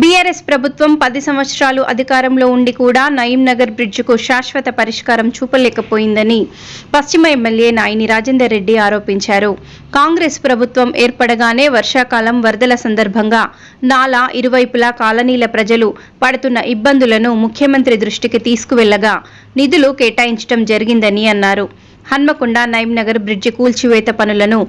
BRS ప్రభుత్వం పది సంవత్సరాలు అధికారంలో ఉండి కూడా నయీం నగర్ బ్రిడ్జికు శాశ్వత పరిష్కారం చూపలేకపోయిందని పశ్చిమ ఎమ్మెల్యే నాయిని రాజేందర్ రెడ్డి ఆరోపించారు. కాంగ్రెస్ ప్రభుత్వం ఏర్పడగానే వర్షాకాలం వరదల సందర్భంగా నాలా ఇరువైపులా కాలనీల ప్రజలు పడుతున్న ఇబ్బందులను ముఖ్యమంత్రి దృష్టికి తీసుకువెళ్ళగా నిధులు కేటాయించడం జరిగిందని అన్నారు. హన్మకొండ నయీం నగర్ బ్రిడ్జి కూల్చివేత పనులను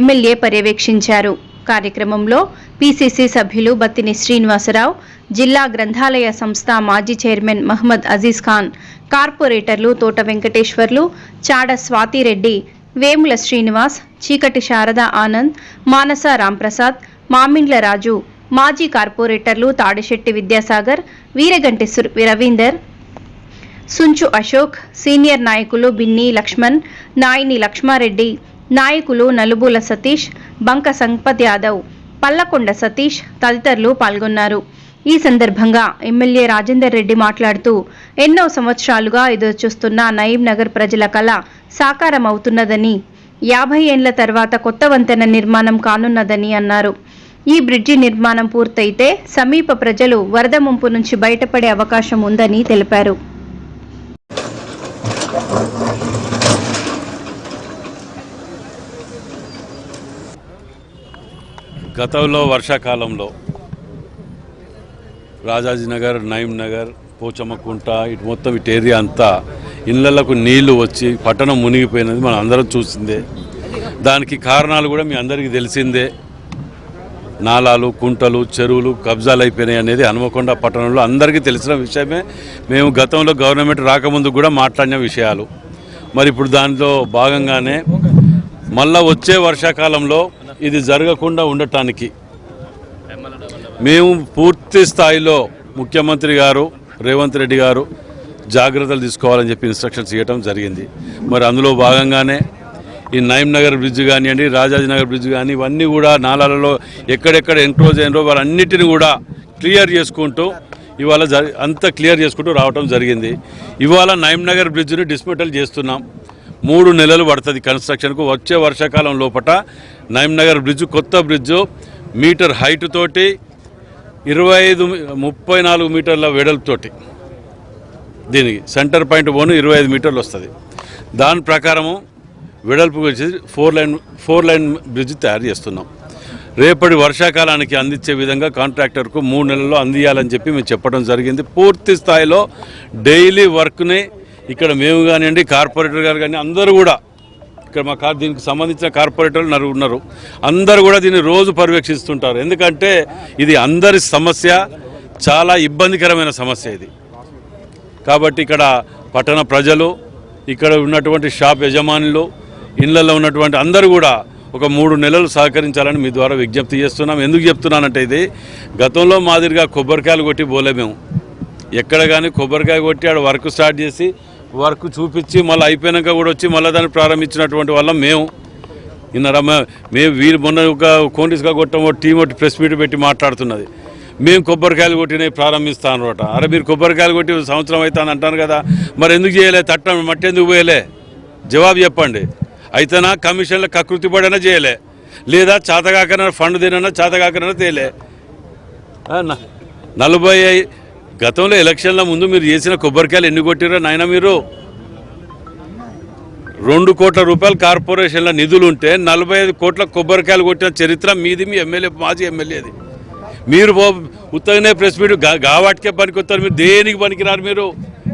ఎమ్మెల్యే పర్యవేక్షించారు. కార్యక్రమంలో పిసిసి సభ్యులు బత్తిని శ్రీనివాసరావు జిల్లా గ్రంథాలయ సంస్థ మాజీ చైర్మన్ మహమ్మద్ అజీజ్ ఖాన్ కార్పొరేటర్లు తోట వెంకటేశ్వర్లు చాడ స్వాతిరెడ్డి వేముల శ్రీనివాస్ చీకటి శారద ఆనంద్ మానస రాంప్రసాద్ మామిండ్ల రాజు మాజీ కార్పొరేటర్లు తాడిశెట్టి విద్యాసాగర్ వీరగంటి రవీందర్ సుంచు అశోక్ సీనియర్ నాయకులు బిన్ని లక్ష్మణ్ నాయిని లక్ష్మారెడ్డి నాయకులు నలుబుల సతీష్ బంక సంపత్ యాదవ్ పల్లకొండ సతీష్ తదితరులు పాల్గొన్నారు. ఈ సందర్భంగా ఎమ్మెల్యే రాజేందర్ రెడ్డి మాట్లాడుతూ ఎన్నో సంవత్సరాలుగా ఎదురుచూస్తున్న నయీం నగర్ ప్రజల కళ సాకారం అవుతున్నదని యాభై ఏండ్ల తర్వాత కొత్త వంతెన నిర్మాణం కానున్నదని అన్నారు. ఈ బ్రిడ్జి నిర్మాణం పూర్తయితే సమీప ప్రజలు వరద ముంపు నుంచి బయటపడే అవకాశం ఉందని తెలిపారు. గతంలో వర్షాకాలంలో రాజాజీనగర్ నయీం నగర్ పోచమ్మకుంట ఇటు మొత్తం ఇటు ఏరియా అంతా ఇళ్ళకు నీళ్ళు వచ్చి పట్టణం మునిగిపోయినది మనం అందరం చూసిందే. దానికి కారణాలు కూడా మీ అందరికీ తెలిసిందే. నాలాలు కుంటలు చెరువులు కబ్జాలు అయిపోయినాయి అనేది హనుమకొండ పట్టణంలో అందరికీ తెలిసిన విషయమే. మేము గతంలో గవర్నమెంట్ రాకముందు కూడా మాట్లాడిన విషయాలు. మరి ఇప్పుడు దానిలో భాగంగానే మళ్ళా వచ్చే వర్షాకాలంలో ఇది జరగకుండా ఉండటానికి. మేము పూర్తి స్థాయిలో ముఖ్యమంత్రి గారు రేవంత్ రెడ్డి గారు జాగ్రత్తలు తీసుకోవాలని చెప్పి ఇన్స్ట్రక్షన్స్ ఇవ్వడం జరిగింది. మరి అందులో భాగంగానే ఈ నయీం నగర్ బ్రిడ్జ్ కానివ్వండి రాజాజీ నగర్ బ్రిడ్జ్ కానీ ఇవన్నీ కూడా నాలాలలో ఎక్కడెక్కడ ఎంక్లోజ్ అయినో వారన్నిటిని కూడా క్లియర్ చేసుకుంటూ ఇవాళ జరి అంతా క్లియర్ చేసుకుంటూ రావడం జరిగింది. ఇవాళ నయీం నగర్ బ్రిడ్జ్ని డిస్మెటల్ చేస్తున్నాం. మూడు నెలలు పడుతుంది కన్స్ట్రక్షన్కు. వచ్చే వర్షాకాలం లోపట నయంనగర్ బ్రిడ్జ్ కొత్త బ్రిడ్జ్ మీటర్ హైట్ తోటి ఇరవై ఐదు ముప్పై నాలుగు మీటర్ల వెడల్పుతోటి దీనికి సెంటర్ పాయింట్ పోను ఇరవై ఐదు మీటర్లు వస్తుంది. దాని ప్రకారము వెడల్పు వచ్చేసి four line four line bridge తయారు చేస్తున్నాం. రేపటి వర్షాకాలానికి అందించే విధంగా కాంట్రాక్టర్కు మూడు నెలల్లో అందియాలని చెప్పి మేము చెప్పడం జరిగింది. పూర్తి స్థాయిలో డైలీ వర్క్ని ఇక్కడ మేము కానివ్వండి కార్పొరేటర్ గారు కానీ అందరూ కూడా ఇక్కడ మా కార్ దీనికి సంబంధించిన కార్పొరేటర్లు నరు ఉన్నారు. అందరూ కూడా దీన్ని రోజు పర్యవేక్షిస్తుంటారు. ఎందుకంటే ఇది అందరి సమస్య చాలా ఇబ్బందికరమైన సమస్య ఇది. కాబట్టి ఇక్కడ పట్టణ ప్రజలు ఇక్కడ ఉన్నటువంటి షాప్ యజమానులు ఇళ్ళలో ఉన్నటువంటి అందరూ కూడా ఒక మూడు నెలలు సహకరించాలని మీ ద్వారా విజ్ఞప్తి చేస్తున్నాం. ఎందుకు చెప్తున్నానంటే ఇది గతంలో మాదిరిగా కొబ్బరికాయలు కొట్టి పోలే మేము. ఎక్కడ కానీ కొబ్బరికాయ కొట్టి ఆడ వర్క్ స్టార్ట్ చేసి వర్క్ చూపించి మళ్ళీ అయిపోయాక కూడా వచ్చి మళ్ళీ దాన్ని ప్రారంభించినటువంటి వల్ల మేము. విన్నారా మేము వీరు మొన్న ఒక కోంటిస్గా కొట్టము టీం ఒకటి ప్రెస్ మీట్ పెట్టి మాట్లాడుతున్నది. మేము కొబ్బరికాయలు కొట్టినవి ప్రారంభిస్తాను అనమాట అరే మీరు కొబ్బరికాయలు కొట్టి సంవత్సరం అవుతాను అంటాను కదా మరి ఎందుకు చేయలే? తట్ట మట్టి ఎందుకు పోయలే? జవాబు చెప్పండి. అయితేనా కమిషన్ల కకృతి పడైనా చేయలే? లేదా చేతగాకన ఫండ్ తినైనా చేతగాకన తేలే. నలభై గతంలో ఎలక్షన్ల ముందు మీరు చేసిన కొబ్బరికాయలు ఎన్ని కొట్టిరో నాయన మీరు? రెండు కోట్ల రూపాయలు కార్పొరేషన్ల నిధులు ఉంటే నలభై ఐదు కోట్ల కొబ్బరికాయలు కొట్టిన చరిత్ర మీది మీ ఎమ్మెల్యే మాజీ ఎమ్మెల్యేది మీరు పో- ఉత్తగానే ప్రెస్ మీట్ గా- గావాటికే పనికొస్తారు మీరు దేనికి పనికిరారు మీరు?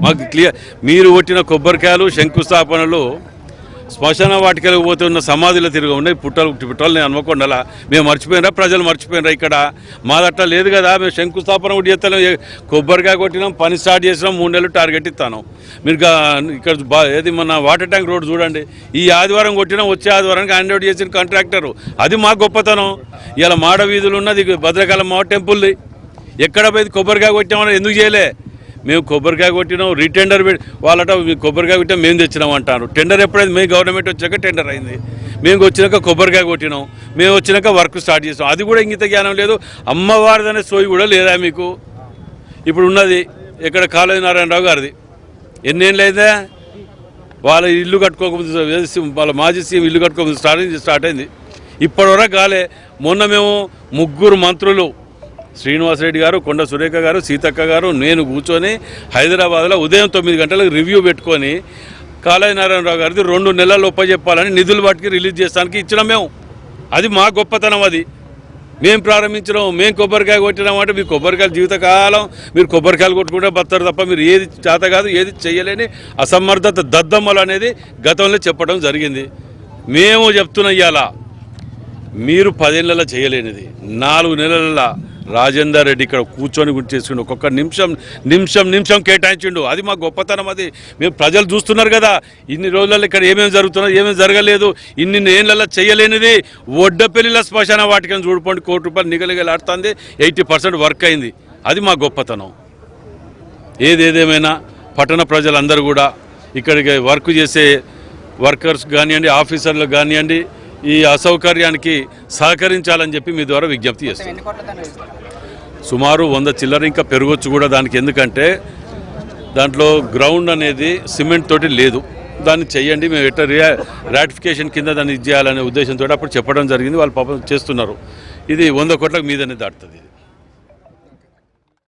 మాకు క్లియర్ మీరు కొట్టిన కొబ్బరికాయలు శంకుస్థాపనలు శ్మశాన వాటికలకు పోతున్న సమాధిలో తిరిగి ఉన్నాయి. పుట్టలు పుట్టలు నేను అనుకోండాలా మేము మర్చిపోయినరా? ప్రజలు మర్చిపోయినరా ఇక్కడ? మాదట్లా లేదు కదా. మేము శంకుస్థాపన కూడా చేస్తాం కొబ్బరికాయ కొట్టినాం పని స్టార్ట్ చేసినాం మూడు నెలలు టార్గెట్ ఇస్తాను. మీరు ఇక్కడ బా ఏది మన వాటర్ ట్యాంక్ రోడ్ చూడండి. ఈ ఆదివారం కొట్టినా వచ్చే ఆదివారానికి హ్యాండ్ అవుట్ చేసిన కాంట్రాక్టర్. అది మా గొప్పతనం. ఇలా మాడ వీధులు ఉన్నది భద్రకాళం మా టెంపుల్ది. ఎక్కడ పోయి కొబ్బరికాయ కొట్టామని ఎందుకు చేయలే? మేము కొబ్బరికాయ కొట్టినాం రీటెండర్ వాళ్ళట "మీ కొబ్బరికాయ కొట్టాం మేము తెచ్చినాం అంటారు. టెండర్ ఎప్పుడైంది? మేము గవర్నమెంట్ వచ్చాక టెండర్ అయింది. మేము వచ్చినాక కొబ్బరికాయ కొట్టినాం. మేము వచ్చినాక వర్క్ స్టార్ట్ చేసాం అది కూడా ఇంగిత జ్ఞానం లేదు. అమ్మవారిదనే సోయి కూడా లేదా మీకు? ఇప్పుడు ఉన్నది ఇక్కడ కాళోజీ నారాయణరావు గారిది. ఎన్నేళ్ళు అయిందా? వాళ్ళ ఇల్లు కట్టుకోకముందు వాళ్ళ మాజీ సీఎం ఇల్లు కట్టుకోకముందు స్టార్ట్ స్టార్ట్ అయింది. ఇప్పటివరకు కాలే. మొన్న మేము ముగ్గురు మంత్రులు శ్రీనివాసరెడ్డి గారు కొండ సురేఖ గారు సీతక్క గారు నేను కూర్చొని హైదరాబాద్లో ఉదయం తొమ్మిది గంటలకు రివ్యూ పెట్టుకొని కాళాయి నారాయణరావు గారిది రెండు నెలలు చెప్పాలని నిధులు వాటికి రిలీజ్ చేస్తానికి ఇచ్చినాం మేము. అది మా గొప్పతనం అది. మేము ప్రారంభించినాం మేము కొబ్బరికాయ కొట్టినాం అంటే మీ కొబ్బరికాయలు జీవితకాలం మీరు కొబ్బరికాయలు కొట్టుకుంటే బతారు తప్ప మీరు ఏది చేత కాదు ఏది చేయలేని అసమర్థత దద్దమ్మలు అనేది గతంలో చెప్పడం జరిగింది. మేము చెప్తున్నా ఇవాళ మీరు పదేళ్ళ చేయలేనిది నాలుగు నెలల రాజేందర్ రెడ్డి ఇక్కడ కూర్చొని గుర్తు చేసుకుండు ఒక్కొక్క నిమిషం నిమిషం నిమిషం కేటాయించిండు. అది మా గొప్పతనం అది. మేము ప్రజలు చూస్తున్నారు కదా ఇన్ని రోజులలో ఇక్కడ ఏమేమి జరుగుతున్నది ఏమేమి జరగలేదు ఇన్ని ఏళ్ళలో చేయలేనిది. ఒడ్డపెల్లిల శ్మశాన వాటికని చూడుకోండి కోటి రూపాయలు నిగలిగలాడుతుంది ఎయిటీ పర్సెంట్ వర్క్ అయింది. అది మా గొప్పతనం. ఏదేదేమైనా పట్టణ ప్రజలందరూ కూడా ఇక్కడికి వర్క్ చేసే వర్కర్స్ కానివ్వండి ఆఫీసర్లు కానివ్వండి ఈ అసౌకర్యానికి సహకరించాలని చెప్పి మీ ద్వారా విజ్ఞప్తి చేస్తాం సుమారు వంద చిల్లర ఇంకా పెరగొచ్చు కూడా దానికి ఎందుకంటే దాంట్లో గ్రౌండ్ అనేది సిమెంట్ తోటి లేదు. దాన్ని చేయండి మేము ఎట్లా రియా రాటిఫికేషన్ కింద దాన్ని ఇది చేయాలనే ఉద్దేశంతో అప్పుడు చెప్పడం జరిగింది. వాళ్ళు పాపం చేస్తున్నారు. ఇది వంద కోట్లకు మీదనే దాటుతుంది